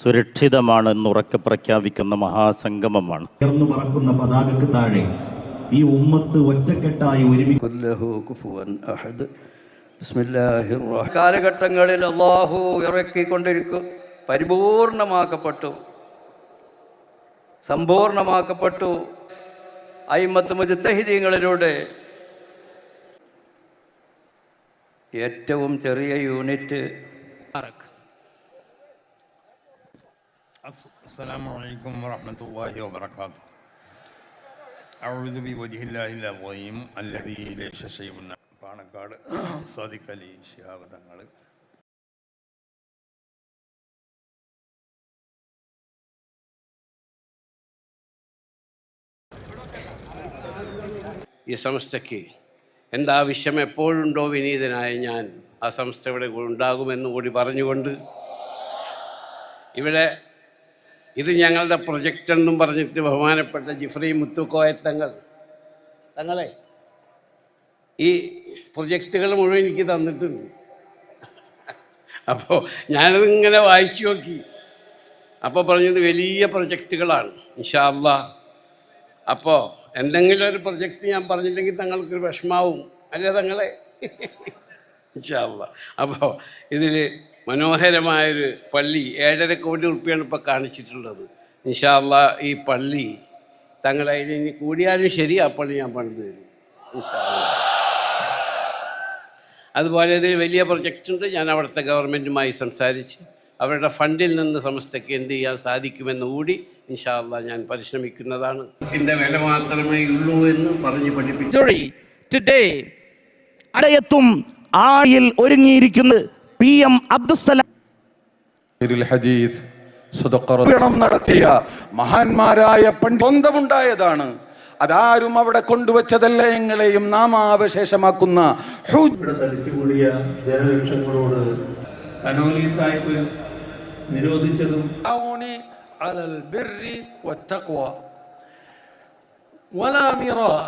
സുരക്ഷിതമാണ് എന്നുറക്കെ പ്രഖ്യാപിക്കുന്ന മഹാസംഗമമാണ്. താഴെ ഈ ഉമ്മത്ത് ഒറ്റക്കെട്ടായി ഒരുമിച്ച് കാലഘട്ടങ്ങളിൽ അള്ളാഹു ഇറക്കിക്കൊണ്ടിരിക്കും പരിപൂർണമാക്കപ്പെട്ടു. സമ്പൂർണമാക്കപ്പെട്ടു. അയിമത്ത് മുജിത്തഹിതീങ്ങളിലൂടെ ഏറ്റവും ചെറിയ യൂണിറ്റ് السلام عليكم ورحمة الله وبركاته أعوذ بوجه الله العظيم الذي ليس شيء പാണക്കാട് സാദിഖ് അലി ശിഹാബ് തങ്ങൾ ഈ സംസ്ഥയ്ക്ക് എന്താവശ്യം എപ്പോഴുണ്ടോ വിനീതനായ ഞാൻ ആ സംസ്ഥ ഇവിടെ ഉണ്ടാകുമെന്ന് കൂടി പറഞ്ഞുകൊണ്ട് ഇവിടെ ഇത് ഞങ്ങളുടെ പ്രൊജക്റ്റ് എന്നും പറഞ്ഞിട്ട് ബഹുമാനപ്പെട്ട ജിഫ്രി മുത്തുക്കോയ തങ്ങൾ. തങ്ങളെ ഈ പ്രൊജക്റ്റുകൾ മുഴുവൻ എനിക്ക് തന്നിട്ടുണ്ട്. അപ്പോൾ ഞാനതിങ്ങനെ വായിച്ചു നോക്കി. അപ്പോൾ പറഞ്ഞത് വലിയ പ്രൊജക്റ്റുകളാണ് ഇൻഷാല്ല അപ്പോൾ എന്തെങ്കിലും ഒരു പ്രൊജക്റ്റ് ഞാൻ പറഞ്ഞില്ലെങ്കിൽ തങ്ങൾക്കൊരു വിഷമാവും. അല്ലേ തങ്ങളെ? ഇൻഷാല്ല അപ്പോൾ ഇതിൽ മനോഹരമായൊരു പള്ളി ഏഴര കോടി റുപ്യാണ് ഇപ്പോൾ കാണിച്ചിട്ടുള്ളത്. ഇൻഷാല്ല ഈ പള്ളി തങ്ങളെ ഇനി കൂടിയാലും ശരി ആ പള്ളി ഞാൻ പണിത് തരും. അതുപോലെ ഇതിൽ വലിയ പ്രൊജക്റ്റ് ഉണ്ട്. ഞാൻ അവിടുത്തെ ഗവൺമെന്റുമായി സംസാരിച്ച് അവരുടെ ഫണ്ടിൽ നിന്ന് സമസ്തയ്ക്ക് എന്ത് ചെയ്യാൻ സാധിക്കുമെന്ന് കൂടി ഇൻഷാല്ല ഞാൻ പരിശ്രമിക്കുന്നതാണ്. ഇതിന്റെ വില മാത്രമേ ഉള്ളൂ എന്ന് പറഞ്ഞ് പഠിപ്പിച്ചു. ടുഡേ അടയത്തും ആഴിയിൽ ഒരുങ്ങിയിരിക്കുന്നത് പി എം അബ്ദുസലാം ഹദീസ് സ്വതക്കറണം നടത്തിയ മഹാന്മാരായ പണ്ഡിത ബന്ധമുണ്ടായതാണ് അതാരും അവിടെ കൊണ്ടുവച്ചതല്ല ഞങ്ങളെയും നാമാവശേഷമാക്കുന്ന ഹു ഇവിടെ തടിച്ചുകൂടിയ ജനലക്ഷങ്ങളോട് കനോലി സാഹിബ് നിരോധിച്ചതും تعاوني على البر والتقوى ولا مراء